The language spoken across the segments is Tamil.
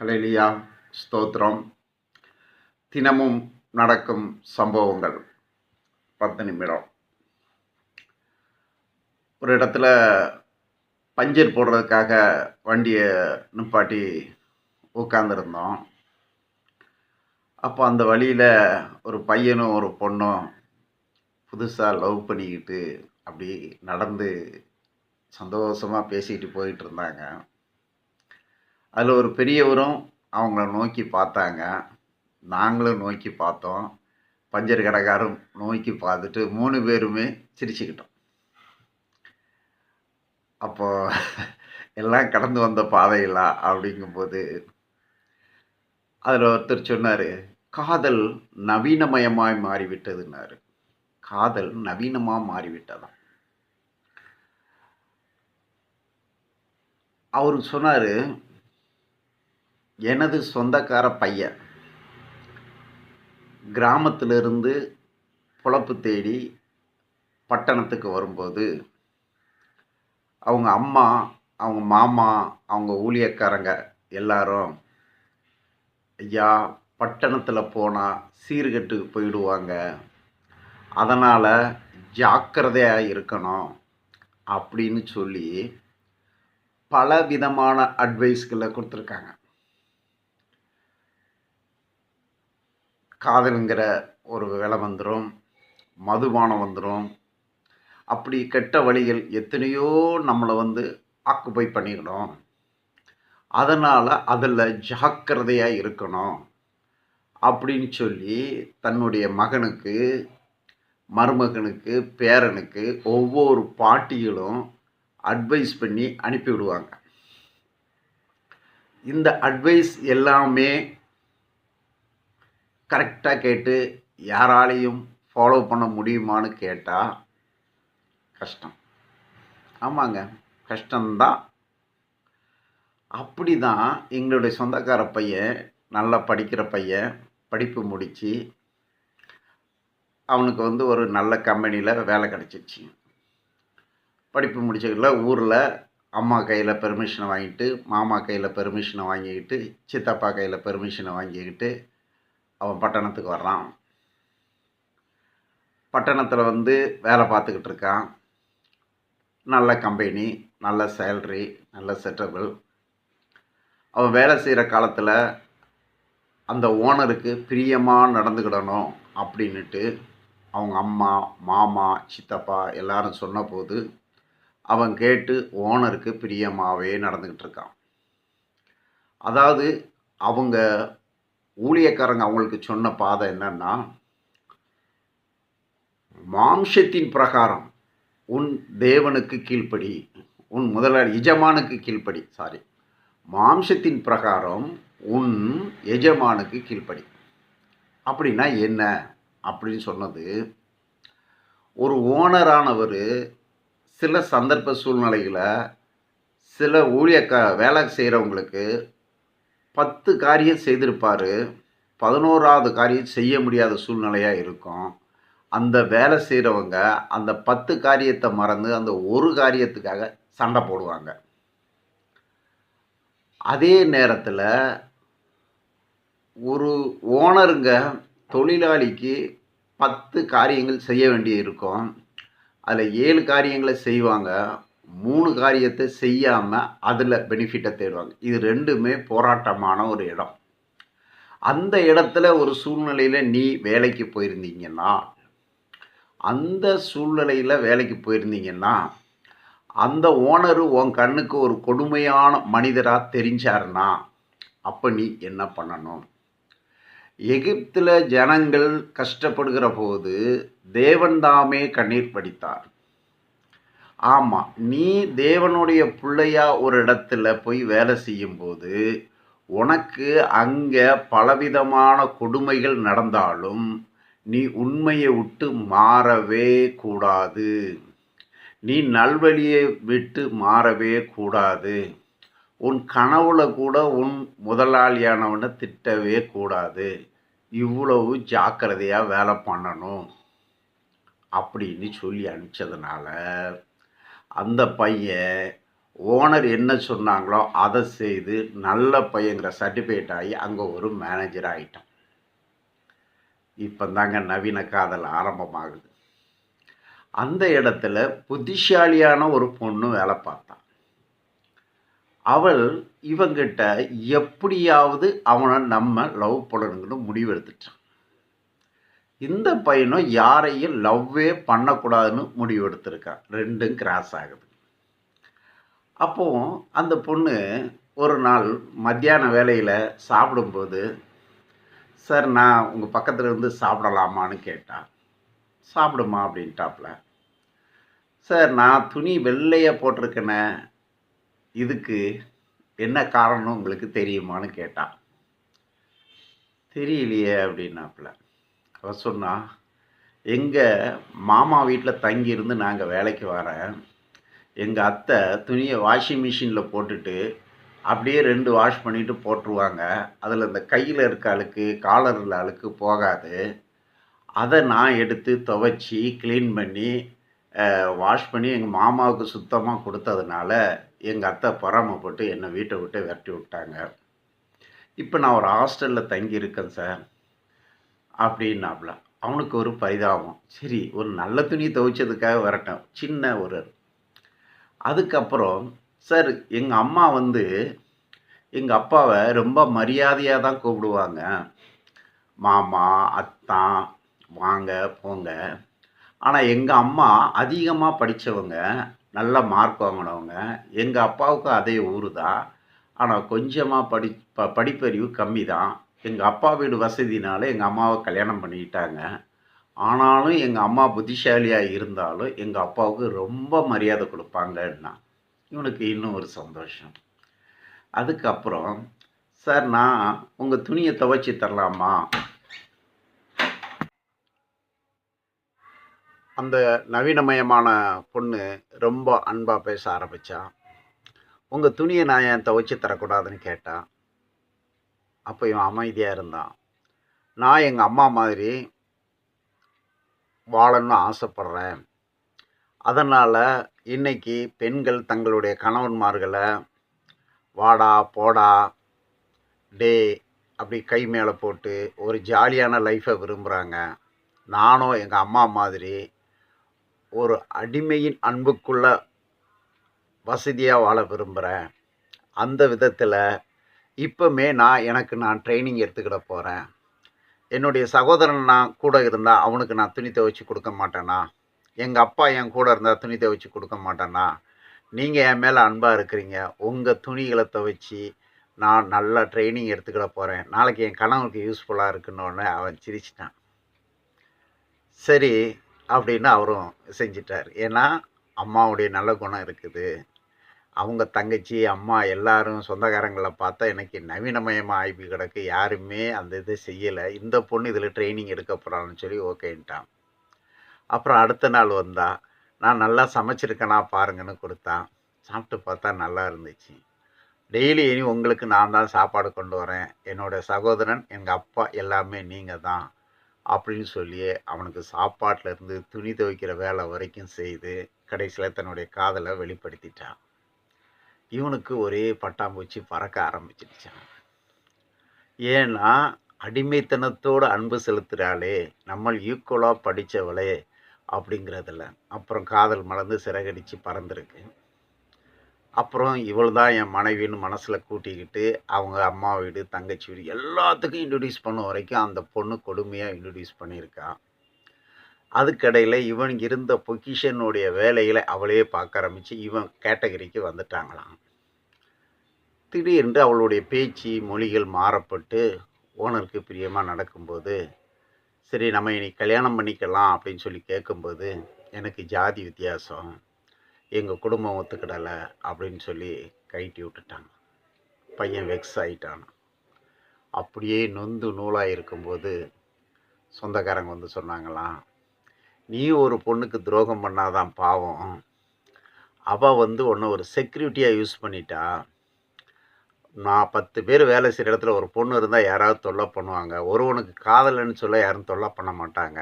ஹலேலியா ஸ்தோத்திரம். தினமும் நடக்கும் சம்பவங்கள். பத்து நிமிடம். ஒரு இடத்துல பஞ்சர் போடுறதுக்காக வண்டியை நிப்பாட்டி உட்காந்துருந்தோம் அப்போ அந்த வழியில் ஒரு பையனும் ஒரு பொண்ணும் புதுசாக லவ் பண்ணிக்கிட்டு அப்படி நடந்து சந்தோஷமாக பேசிக்கிட்டு போயிட்டு இருந்தாங்க. அதில் ஒரு பெரியவரும் அவங்கள நோக்கி பார்த்தாங்க. நாங்களும் நோக்கி பார்த்தோம். பஞ்சர் கடைக்காரும் நோக்கி பார்த்துட்டு மூணு பேருமே சிரிச்சுக்கிட்டோம். அப்போ எல்லாம் கடந்து வந்த பாதைகளா அப்படிங்கும்போது அதில் ஒருத்தர் சொன்னார் காதல் நவீனமயமாய் மாறிவிட்டதுன்னார். காதல் நவீனமாக மாறிவிட்டதாம். அவர் சொன்னார் எனது சொந்தக்கார பையன் கிராமத்திலிருந்து பிழப்பு தேடி பட்டணத்துக்கு வரும்போது அவங்க அம்மா அவங்க மாமா அவங்க ஊழியக்காரங்க எல்லாரும் ஐயா பட்டணத்தில் போனால் சீர்கட்டுக்கு போயிடுவாங்க. அதனால் ஜாக்கிரதையாக இருக்கணும். அப்படின்னு சொல்லி பல விதமான அட்வைஸ்களை கொடுத்துருக்காங்க. காதலுங்கிற ஒரு வேலை வந்துடும் மதுபானம் வந்துடும் அப்படி கெட்ட வழிகள் எத்தனையோ நம்மளை வந்து ஆக்குபை பண்ணிக்கணும். அதனால் அதில் ஜாக்கிரதையாக இருக்கணும். அப்படின்னு சொல்லி தன்னுடைய மகனுக்கு மருமகனுக்கு பேரனுக்கு ஒவ்வொரு பாட்டிகளும் அட்வைஸ் பண்ணி அனுப்பிவிடுவாங்க. இந்த அட்வைஸ் எல்லாமே கரெக்டாக கேட்டு யாராலையும் ஃபாலோ பண்ண முடியுமான்னு கேட்டால் கஷ்டம். ஆமாங்க கஷ்டம்தான். அப்படி தான் எங்களுடைய சொந்தக்கார பையன் நல்லா படிக்கிற பையன் படிப்பு முடித்து அவனுக்கு வந்து ஒரு நல்ல கம்பெனியில் வேலை கிடச்சிச்சு. படிப்பு முடிச்சதுல ஊரில் அம்மா கையில் பெர்மிஷனை வாங்கிட்டு மாமா கையில் பெர்மிஷனை வாங்கிக்கிட்டு சித்தப்பா கையில் பெர்மிஷனை வாங்கிக்கிட்டு அவன் பட்டணத்துக்கு வர்றான். பட்டணத்தில் வந்து வேலை பார்த்துக்கிட்டு இருக்கான். நல்ல கம்பெனி நல்ல சேல்ரி நல்ல செட்டபிள் அவன் வேலை செய்கிற காலத்தில் அந்த ஓனருக்கு பிரியமாக நடந்துக்கிடணும் அப்படின்னுட்டு அவங்க அம்மா மாமா சித்தப்பா எல்லாரும் சொன்னபோது அவன் கேட்டு ஓனருக்கு பிரியமாகவே நடந்துக்கிட்டு இருக்கான். அதாவது அவங்க ஊழியக்காரங்க அவங்களுக்கு சொன்ன பாதை என்னன்னா மாம்சத்தின் பிரகாரம் உன் தேவனுக்கு கீழ்ப்படி உன் முதலாளி எஜமானுக்கு கீழ்ப்படி சாரி மாம்சத்தின் பிரகாரம் உன் எஜமானுக்கு கீழ்ப்படி. அப்படின்னா என்ன? அப்படின்னு சொன்னது ஒரு ஓனரானவர் சில சந்தர்ப்ப சூழ்நிலைகளை சில ஊழியக்க வேலை செய்கிறவங்களுக்கு பத்து காரியம் செய்திருப்பார். பதினோராவது காரியம் செய்ய முடியாத சூழ்நிலையாக இருக்கும். அந்த வேலை செய்கிறவங்க அந்த பத்து காரியத்தை மறந்து அந்த ஒரு காரியத்துக்காக சண்டை போடுவாங்க. அதே நேரத்தில் ஒரு ஓனருங்க தொழிலாளிக்கு பத்து காரியங்கள் செய்ய வேண்டிய இருக்கும் அதில் ஏழு காரியங்களை செய்வாங்க. மூணு காரியத்தை செய்யாமல் அதில் பெனிஃபிட்டை தேடுவாங்க. இது ரெண்டுமே போராட்டமான ஒரு இடம். அந்த இடத்துல ஒரு சூழ்நிலையில் நீ வேலைக்கு போயிருந்தீங்கன்னா அந்த சூழ்நிலையில் வேலைக்கு போயிருந்தீங்கன்னா அந்த ஓனரு உன் கண்ணுக்கு ஒரு கொடுமையான மனிதராக தெரிஞ்சாருன்னா அப்போ நீ என்ன பண்ணணும்? எகிப்தில் ஜனங்கள் கஷ்டப்படுகிற போது தேவன்தாமே கண்ணீர் படித்தார். ஆமாம் நீ தேவனுடைய பிள்ளையா ஒரு இடத்துல போய் வேலை செய்யும்போது உனக்கு அங்கே பலவிதமான கொடுமைகள் நடந்தாலும் நீ உண்மையை விட்டு மாறவே கூடாது. நீ நல்வழியை விட்டு மாறவே கூடாது. உன் கனவுல கூட உன் முதலாளியானவனை திட்டவே கூடாது. இவ்வளவு ஜாக்கிரதையாக வேலை பண்ணணும். அப்படின்னு சொல்லி அனுப்பிச்சதுனால அந்த பையன் ஓனர் என்ன சொன்னாங்களோ அதை செய்து நல்ல பையங்கிற சர்டிஃபிகேட் ஆகி அங்கே ஒரு மேனேஜர் ஆகிட்டான் இப்போ தாங்க நவீன காதல் ஆரம்பமாகுது. அந்த இடத்துல புத்திசாலியான ஒரு பொண்ணு வேலை பார்த்தான். அவள் இவங்கிட்ட எப்படியாவது அவனை நம்ம லவ் பண்ணணுங்கன்னு முடிவெடுத்துட்டான். இந்த பையனும் யாரையும் லவ்வே பண்ணக்கூடாதுன்னு முடிவெடுத்திருக்கான். ரெண்டும் கிராஸ் ஆகுது. அப்போ அந்த பொண்ணு ஒரு நாள் மத்தியான வேலையில் சாப்பிடும்போது சார் நான் உங்கள் பக்கத்தில் இருந்து சாப்பிடலாமான்னு கேட்டா சாப்பிடுமா அப்படின்ட்டாப்புல சார் நான் துணி வெள்ளையாக போட்டிருக்கேனே இதுக்கு என்ன காரணம் உங்களுக்கு தெரியுமான்னு கேட்டான் தெரியலையே அப்படின்னாப்புல அவர் சொன்னா எங்கள் மாமா வீட்டில் தங்கியிருந்து நாங்கள் வேலைக்கு வரேன் எங்கள் அத்தை துணியை வாஷிங் மிஷினில் போட்டுட்டு அப்படியே ரெண்டு வாஷ் பண்ணிவிட்டு போட்டுருவாங்க. அதில் இந்த கையில் இருக்க அழுக்கு காலரில் அழுக்கு போகாது. அதை நான் எடுத்து துவைச்சி க்ளீன் பண்ணி வாஷ் பண்ணி எங்கள் மாமாவுக்கு சுத்தமாக கொடுத்ததுனால எங்கள் அத்தை பொறாமப்பட்டு என்னை வீட்டை விட்டு விரட்டி விட்டாங்க. இப்போ நான் ஒரு ஹாஸ்டலில் தங்கியிருக்கேன் சார். அப்படின்னாப்புல அவனுக்கு ஒரு பரிதாபம். சரி ஒரு நல்ல துணி துவைச்சதுக்காக வரட்டும். சின்ன ஒரு அதுக்கப்புறம் சார் எங்கள் அம்மா வந்து எங்கள் அப்பாவை ரொம்ப மரியாதையாக தான் கூப்பிடுவாங்க. மாமா அத்தான் வாங்க போங்க. ஆனால் எங்கள் அம்மா அதிகமாக படித்தவங்க நல்ல மார்க் வாங்கினவங்க எங்கள் அப்பாவுக்கும் அதே ஊர் தான். ஆனால் கொஞ்சமாக படி ப படிப்பறிவு கம்மி தான். எங்கள் அப்பா வீடு வசதினால எங்கள் அம்மாவை கல்யாணம் பண்ணிக்கிட்டாங்க. ஆனாலும் எங்கள் அம்மா புத்திசாலியாக இருந்தாலும் எங்கள் அப்பாவுக்கு ரொம்ப மரியாதை கொடுப்பாங்கன்னா இவனுக்கு இன்னும் ஒரு சந்தோஷம். அதுக்கப்புறம் சார் நான் உங்கள் துணியை துவைச்சி தரலாமா? அந்த நவீனமயமான பொண்ணு ரொம்ப அன்பாக பேச ஆரம்பித்தான் உங்கள் துணியை நான் ஏன் துவைச்சி தரக்கூடாதுன்னு? கேட்டான் அப்போ இவன் அமைதியாக இருந்தான். நான் எங்கள் அம்மா மாதிரி வாழணும்னு ஆசைப்பட்றேன். அதனால் இன்னைக்கு பெண்கள் தங்களுடைய கணவன்மார்களை வாடா போடா டே அப்படி கை மேலே போட்டு ஒரு ஜாலியான லைஃப்பை விரும்புகிறாங்க நானும் எங்கள் அம்மா மாதிரி ஒரு அடிமையின் அன்புக்குள்ள வசதியாக வாழ விரும்புகிறேன் அந்த விதத்தில் இப்போமே நான் எனக்கு நான் ட்ரைனிங் எடுத்துக்கிட போகிறேன் என்னுடைய சகோதரன் நான் கூட இருந்தால் அவனுக்கு நான் துணி துவைச்சி கொடுக்க மாட்டேனா? எங்கள் அப்பா என் கூட இருந்தால் துணி துவைச்சி கொடுக்க மாட்டேனா? நீங்கள் என் மேலே அன்பாக இருக்கிறீங்க. உங்கள் துணிகளை துவைச்சி நான் நல்லா ட்ரைனிங் எடுத்துக்கிட போகிறேன் நாளைக்கு என் கணவனுக்கு யூஸ்ஃபுல்லாக இருக்குன்னு அவன் சிரிச்சிட்டான். சரி அப்படின்னு அவரும் செஞ்சிட்டார். ஏன்னா அம்மாவுடைய நல்ல குணம் இருக்குது. அவங்க தங்கச்சி அம்மா எல்லாரும் சொந்தக்காரங்களை பார்த்தா எனக்கு நவீனமயமாக ஆகி கிடக்கு. யாருமே அந்த இதை செய்யலை. இந்த பொண்ணு இதில் ட்ரைனிங் எடுக்க போகிறான்னு சொல்லி ஓகேன்ட்டான் அப்புறம் அடுத்த நாள் வந்தா நான் நல்லா சமைச்சிருக்கேனா பாருங்கன்னு கொடுத்தான் சாப்பிட்டு பார்த்தா நல்லா இருந்துச்சு. டெய்லி இனி உங்களுக்கு நான் தான் சாப்பாடு கொண்டு வரேன். என்னோட சகோதரன் எங்கள் அப்பா எல்லாமே நீங்கள் தான் அப்படின்னு சொல்லி அவனுக்கு சாப்பாட்டில் இருந்து துணி துவைக்கிற வேலை வரைக்கும் செய்து கடைசியில் தன்னுடைய காதலை வெளிப்படுத்திட்டான். இவனுக்கு ஒரே பட்டாம்பூச்சி பறக்க ஆரம்பிச்சிடுச்சான் ஏன்னா அடிமைத்தனத்தோடு அன்பு செலுத்துகிறாளே நம்ம ஈக்குவலாக படித்தவளே அப்படிங்கிறதுல. அப்புறம் காதல் மலர்ந்து சிறகடித்து பறந்துருக்கு. அப்புறம் இவள் தான் என் மனைவின்னு மனசில் கூட்டிக்கிட்டு அவங்க அம்மா வீடு தங்கச்சி வீடு எல்லாத்துக்கும் இன்ட்ரடியூஸ் பண்ண வரைக்கும் அந்த பொண்ணு கொடுமையாக இன்ட்ரடியூஸ் பண்ணியிருக்கான் அதுக்கடையில் இவன் இருந்த பொக்கிஷனுடைய வேலைகளை அவளே பார்க்க ஆரம்பித்து இவன் கேட்டகரிக்கு வந்துட்டாங்களாம். திடீரென்று அவளுடைய பேச்சு மொழிகள் மாறப்பட்டு ஓனருக்கு பிரியமாக நடக்கும்போது சரி நம்ம இனி கல்யாணம் பண்ணிக்கலாம் அப்படின்னு சொல்லி கேட்கும்போது எனக்கு ஜாதி வித்தியாசம். எங்கள் குடும்பம் ஒத்துக்கிடலை அப்படின்னு சொல்லி கைட்டி விட்டுட்டாங்க. பையன் வெக்ஸ் ஆகிட்டான் அப்படியே நொந்து நூலாக இருக்கும்போது சொந்தக்காரங்க வந்து சொன்னாங்களாம் நீ ஒரு பொண்ணுக்கு துரோகம் பண்ணாதான் பாவம். அவள் வந்து ஒன்று ஒரு செக்யூரிட்டியாக யூஸ் பண்ணிட்டா. நான் பத்து பேர் வேலை செய்கிற இடத்துல ஒரு பொண்ணு இருந்தால் யாராவது தொல்லை பண்ணுவாங்க. ஒருவனுக்கு காதலன்னு சொல்ல யாரும் தொல்லை பண்ண மாட்டாங்க.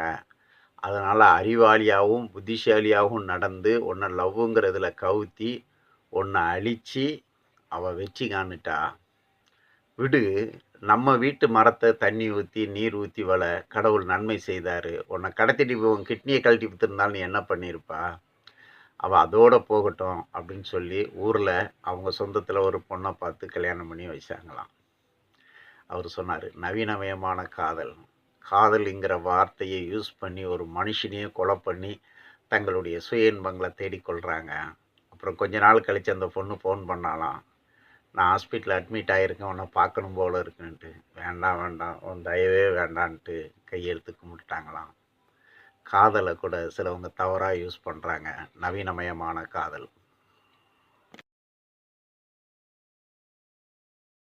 அதனால் அறிவாளியாகவும் புத்திசாலியாகவும் நடந்து உன்னை லவ்வுங்கிறதுல கவுத்தி ஒன்றை அழித்து அவள் வெற்றி காணுட்டா விடு. நம்ம வீட்டு மரத்தை தண்ணி ஊற்றி நீர் ஊற்றி வள கடவுள் நன்மை செய்தார். உன்னை கடத்திட்டு போய் உன் கிட்னியை கழட்டி விற்றுருந்தாலும் நீ என்ன பண்ணியிருப்பா அவள் அதோட போகட்டும் அப்படின்னு சொல்லி ஊரில் அவங்க சொந்தத்தில் ஒரு பொண்ணை பார்த்து கல்யாணம் பண்ணி வச்சாங்களாம். அவர் சொன்னார் நவீனமயமான காதல். காதல்ங்கிற வார்த்தையை யூஸ் பண்ணி ஒரு மனுஷனையே கொலை பண்ணி தங்களுடைய சுய இன்பங்களை தேடிக்கொள்கிறாங்க அப்புறம் கொஞ்ச நாள் கழித்து அந்த பொண்ணு ஃபோன் பண்ணாலாம் நான் ஹாஸ்பிட்டலில் அட்மிட் ஆகியிருக்கேன் உன்னை பார்க்கணும் போல இருக்குன்ட்டு வேண்டாம் வேண்டாம். உன் தயவே வேண்டான்ட்டு கையெழுத்து கும்பிட்டுட்டாங்களாம். காதலை கூட சிலவங்க தவறாக யூஸ் பண்ணுறாங்க நவீனமயமான காதல்.